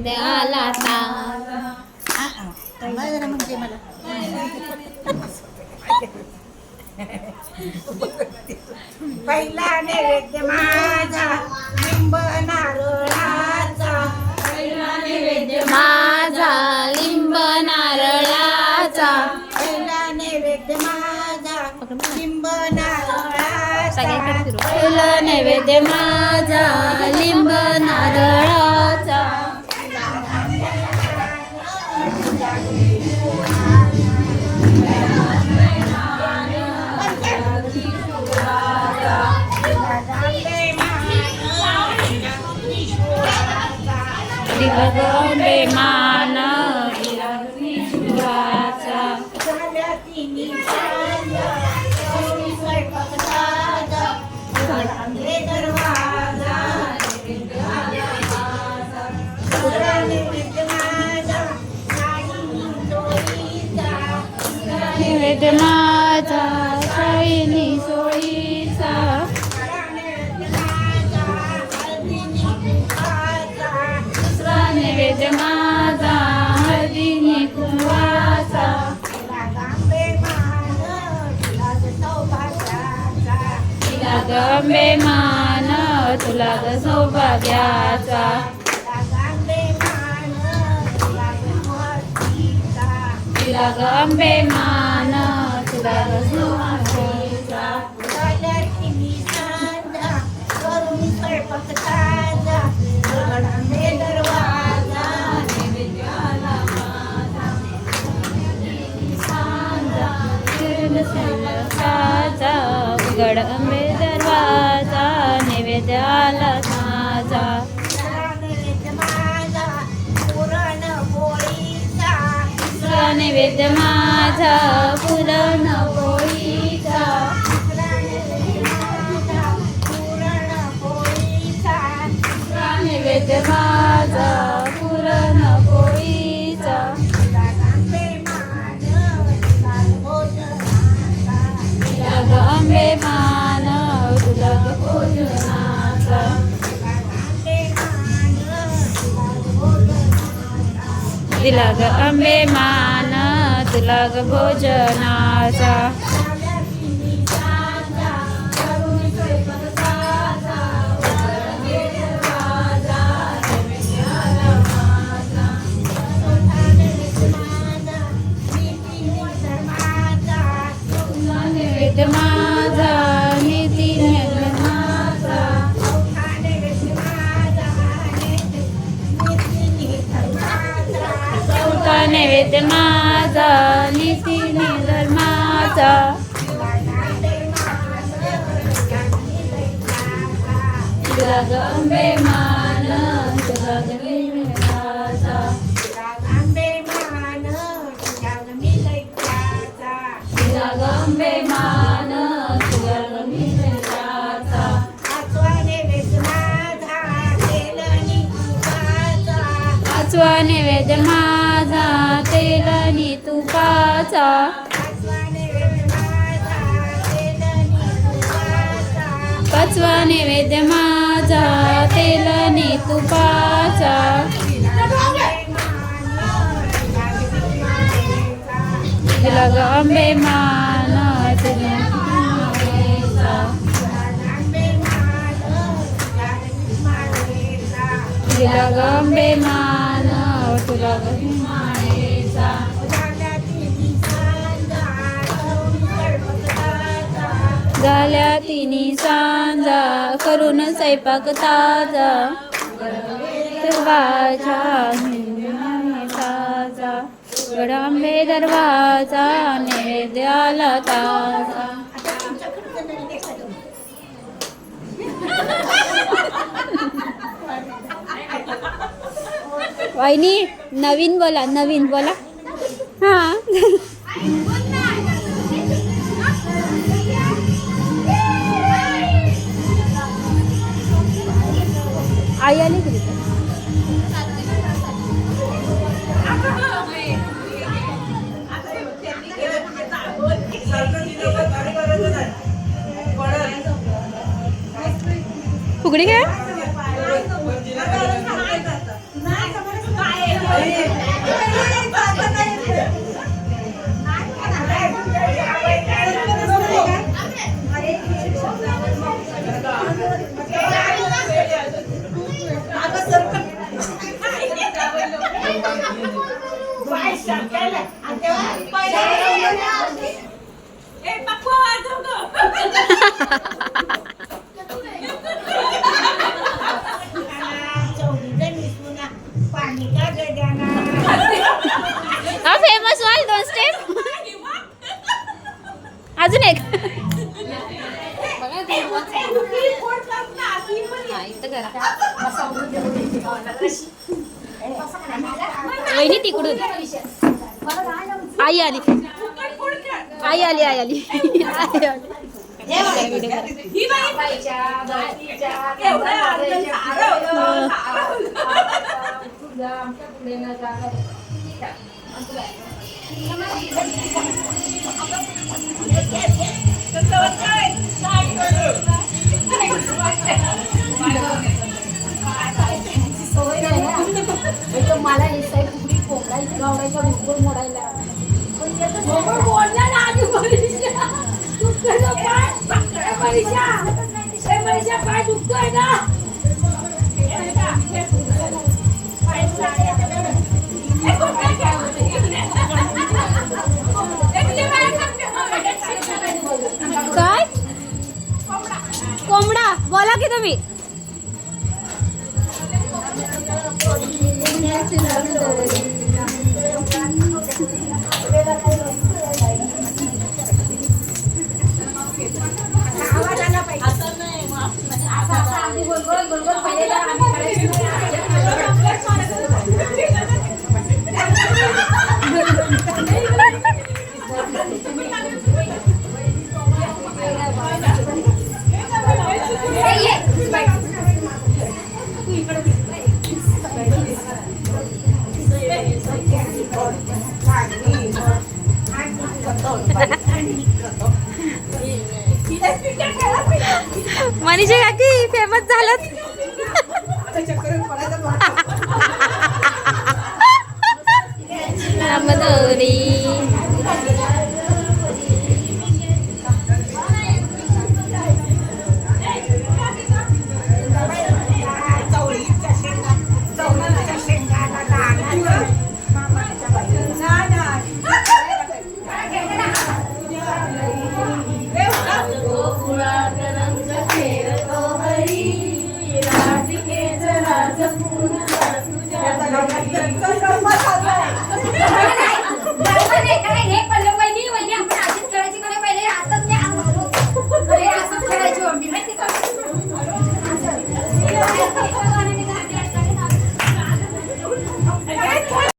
आला म्हणजे मला पहिला नैवेद्य माझा लिंब नारळाचा. नैवेद्य माझा लिंब नारळाचा. पहिला नैवेद्य माझा लिंब नारळाचा. पहिलं नैवेद्य माझा लिंब नारळाचा. दिवगोंबे मान तिला मान तुला ग सौभाग्याचा तिला मान, ग महतीचा. मान तुला ग सौभाग्याचा वेद माझा पुरण पोळीचा जरा नैवेद्य माझा, पुरणपोळीचा. पुरण पोळीचा तिला मान, भोजनाचा. ग अंबे मान लाग भोजनाचा. ते माझा नीती धर्माचा तुला गंबे मान नैवेद्य माझा तेल आणि तुपाचा पाचवा नैवेद्य माझा तेल आणि तुपाचा तुला गंबे मान. तुला गंबे मान. झाल्या तिन्ही सांजा करून स्वयंपाक ताजा. दरवाजा ताजा. गडांबे दरवाजा नैवेद्य आला ताजा. वाहिनी नवीन बोला नवीन बोला. हा. आई आली का फुगडी काय हा फेमस व्हाल दोन स्टेप अजून एक. हा, वहिनी तिकडून. आई आली आई आली. आई आली. मला हे साईड कुठली मोडायला मनीषा. दुखतोय ना पाय? ए मनीषा. मनीषा, पाय दुखतोय ना? काय? काय कोंबडा बोला की तुम्ही मनीषा फेमस झालं. रामदोरी. त्यांचा कर्म झाला